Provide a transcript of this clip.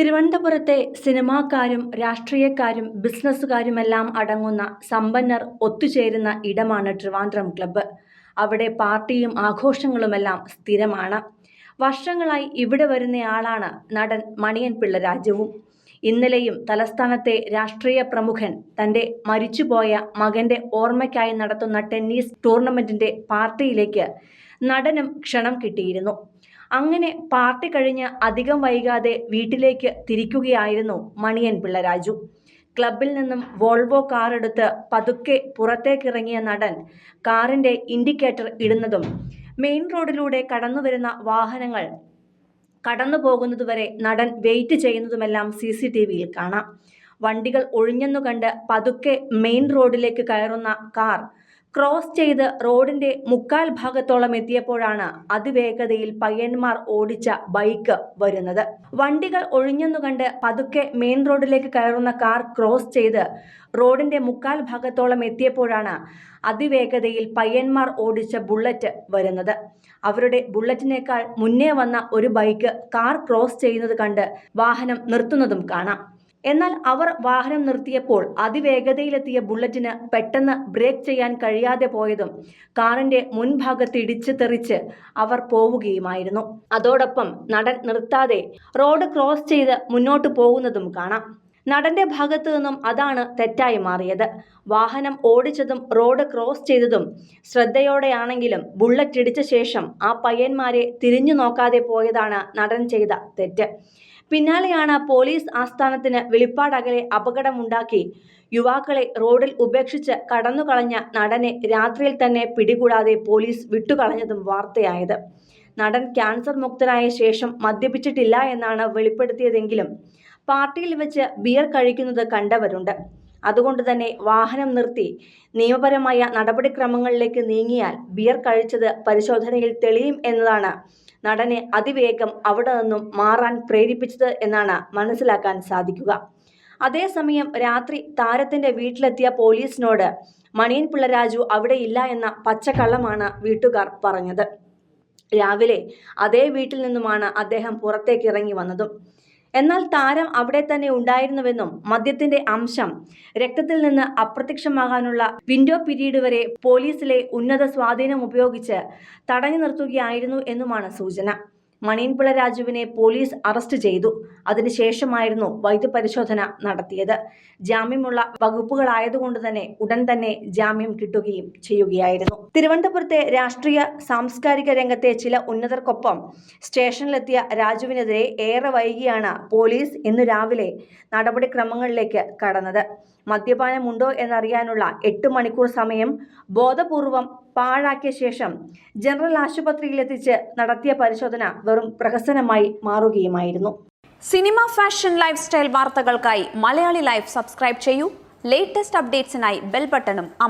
തിരുവനന്തപുരത്തെ സിനിമാക്കാരും രാഷ്ട്രീയക്കാരും ബിസിനസ്സുകാരുമെല്ലാം അടങ്ങുന്ന സമ്പന്നർ ഒത്തുചേരുന്ന ഇടമാണ് ട്രിവാൻഡ്രം ക്ലബ്ബ്. അവിടെ പാർട്ടിയും ആഘോഷങ്ങളുമെല്ലാം സ്ഥിരമാണ്. വർഷങ്ങളായി ഇവിടെ വരുന്നയാളാണ് നടൻ മണിയൻ പിള്ള രാജുവും. ഇന്നലെയും തലസ്ഥാനത്തെ രാഷ്ട്രീയ പ്രമുഖൻ തന്റെ മരിച്ചുപോയ മകന്റെ ഓർമ്മയ്ക്കായി നടത്തുന്ന ടെന്നീസ് ടൂർണമെന്റിന്റെ പാർട്ടിയിലേക്ക് നടനും ക്ഷണം കിട്ടിയിരുന്നു. അങ്ങനെ പാർട്ടി കഴിഞ്ഞ് അധികം വൈകാതെ വീട്ടിലേക്ക് തിരിക്കുകയായിരുന്നു മണിയൻ പിള്ള രാജു ക്ലബിൽ നിന്നും വോൾവോ കാർ എടുത്ത് പതുക്കെ പുറത്തേക്കിറങ്ങിയ നടൻ കാറിന്റെ ഇൻഡിക്കേറ്റർ ഇടുന്നതും മെയിൻ റോഡിലൂടെ കടന്നുവരുന്ന വാഹനങ്ങൾ കടന്നു പോകുന്നതുവരെ നടൻ വെയിറ്റ് ചെയ്യുന്നതുമെല്ലാം സി സി ടി വിയിൽ കാണാം. വണ്ടികൾ ഒഴിഞ്ഞെന്നു കണ്ട് പതുക്കെ മെയിൻ റോഡിലേക്ക് കയറുന്ന കാർ ക്രോസ് ചെയ്ത് റോഡിന്റെ മുക്കാൽ ഭാഗത്തോളം എത്തിയപ്പോഴാണ് അതിവേഗതയിൽ പയ്യന്മാർ ഓടിച്ച ബൈക്ക് വരുന്നത്. വണ്ടികൾ ഒഴിഞ്ഞെന്നു കണ്ട് പതുക്കെ മെയിൻ റോഡിലേക്ക് കയറുന്ന കാർ ക്രോസ് ചെയ്ത് റോഡിന്റെ മുക്കാൽ ഭാഗത്തോളം എത്തിയപ്പോഴാണ് അതിവേഗതയിൽ പയ്യന്മാർ ഓടിച്ച ബുള്ളറ്റ് വരുന്നത്. അവരുടെ ബുള്ളറ്റിനേക്കാൾ മുന്നേ വന്ന ഒരു ബൈക്ക് കാർ ക്രോസ് ചെയ്യുന്നത് കണ്ട് വാഹനം നിർത്തുന്നതും കാണാം. എന്നാൽ അവർ വാഹനം നിർത്തിയപ്പോൾ അതിവേഗതയിലെത്തിയ ബുള്ളറ്റിന് പെട്ടെന്ന് ബ്രേക്ക് ചെയ്യാൻ കഴിയാതെ പോയതും കാറിന്റെ മുൻഭാഗത്ത് ഇടിച്ച് തെറിച്ച് അവർ പോവുകയുമായിരുന്നു. അതോടൊപ്പം നടൻ നിർത്താതെ റോഡ് ക്രോസ് ചെയ്ത് മുന്നോട്ട് പോകുന്നതും കാണാം. നടന്റെ ഭാഗത്തു നിന്നും അതാണ് തെറ്റായി മാറിയത്. വാഹനം ഓടിച്ചതും റോഡ് ക്രോസ് ചെയ്തതും ശ്രദ്ധയോടെയാണെങ്കിലും ബുള്ളറ്റ് ഇടിച്ച ശേഷം ആ പയ്യന്മാരെ തിരിഞ്ഞു നോക്കാതെ പോയതാണ് നടൻ ചെയ്ത തെറ്റ്. പിന്നാലെയാണ് പോലീസ് ആസ്ഥാനത്തിന് വെളിപ്പാടകലെ അപകടമുണ്ടാക്കി യുവാക്കളെ റോഡിൽ ഉപേക്ഷിച്ച് കടന്നുകളഞ്ഞ നടനെ രാത്രിയിൽ തന്നെ പിടികൂടാതെ പോലീസ് വിട്ടുകളഞ്ഞതും വാർത്തയായത്. നടൻ ക്യാൻസർ മുക്തനായ ശേഷം മദ്യപിച്ചിട്ടില്ല എന്നാണ് വെളിപ്പെടുത്തിയതെങ്കിലും പാർട്ടിയിൽ വെച്ച് ബിയർ കഴിക്കുന്നത് കണ്ടവരുണ്ട്. അതുകൊണ്ട് തന്നെ വാഹനം നിർത്തി നിയമപരമായ നടപടിക്രമങ്ങളിലേക്ക് നീങ്ങിയാൽ ബിയർ കഴിച്ചത് പരിശോധനയിൽ തെളിയും എന്നതാണ് നടനെ അതിവേഗം അവിടെ നിന്നും മാറാൻ പ്രേരിപ്പിച്ചത് എന്നാണ് മനസ്സിലാക്കാൻ സാധിക്കുക. അതേസമയം രാത്രി താരത്തിന്റെ വീട്ടിലെത്തിയ പോലീസിനോട് മണിയൻ പിള്ളരാജു അവിടെ ഇല്ല എന്ന പച്ചക്കള്ളമാണ് വീട്ടുകാർ പറഞ്ഞത്. രാവിലെ അതേ വീട്ടിൽ നിന്നുമാണ് അദ്ദേഹം പുറത്തേക്ക് ഇറങ്ങി വന്നതും. എന്നാൽ താരം അവിടെ തന്നെ ഉണ്ടായിരുന്നുവെന്നും മദ്യത്തിന്റെ അംശം രക്തത്തിൽ നിന്ന് അപ്രത്യക്ഷമാകാനുള്ള വിൻഡോ പിരീഡ് വരെ പോലീസിലെ ഉന്നത സ്വാധീനം ഉപയോഗിച്ച് തടഞ്ഞു നിർത്തുകയായിരുന്നു എന്നുമാണ് സൂചന. മണിയൻപിള്ള രാജുവിനെ പോലീസ് അറസ്റ്റ് ചെയ്തു. അതിനുശേഷമായിരുന്നു വൈദ്യപരിശോധന നടത്തിയത്. ജാമ്യമുള്ള വകുപ്പുകളായതുകൊണ്ട് തന്നെ ഉടൻ തന്നെ ജാമ്യം കിട്ടുകയും ചെയ്യുകയായിരുന്നു. തിരുവനന്തപുരത്തെ രാഷ്ട്രീയ സാംസ്കാരിക രംഗത്തെ ചില ഉന്നതർക്കൊപ്പം സ്റ്റേഷനിലെത്തിയ രാജുവിനെതിരെ ഏറെ വൈകിയാണ് പോലീസ് ഇന്ന് രാവിലെ നടപടിക്രമങ്ങളിലേക്ക് കടന്നത്. മദ്യപാനമുണ്ടോ എന്നറിയാനുള്ള എട്ട് മണിക്കൂർ സമയം ബോധപൂർവം പാഴാക്കിയ ശേഷം ജനറൽ ആശുപത്രിയിലെത്തിച്ച് നടത്തിയ പരിശോധന വെറും പ്രഹസനമായി മാറുകയുമായിരുന്നു. സിനിമ ഫാഷൻ ലൈഫ് സ്റ്റൈൽ വാർത്തകൾക്കായി മലയാളി ലൈഫ് സബ്സ്ക്രൈബ് ചെയ്യൂ. ലേറ്റസ്റ്റ് അപ്ഡേറ്റ്സിനായി ബെൽ ബട്ടണും അമർ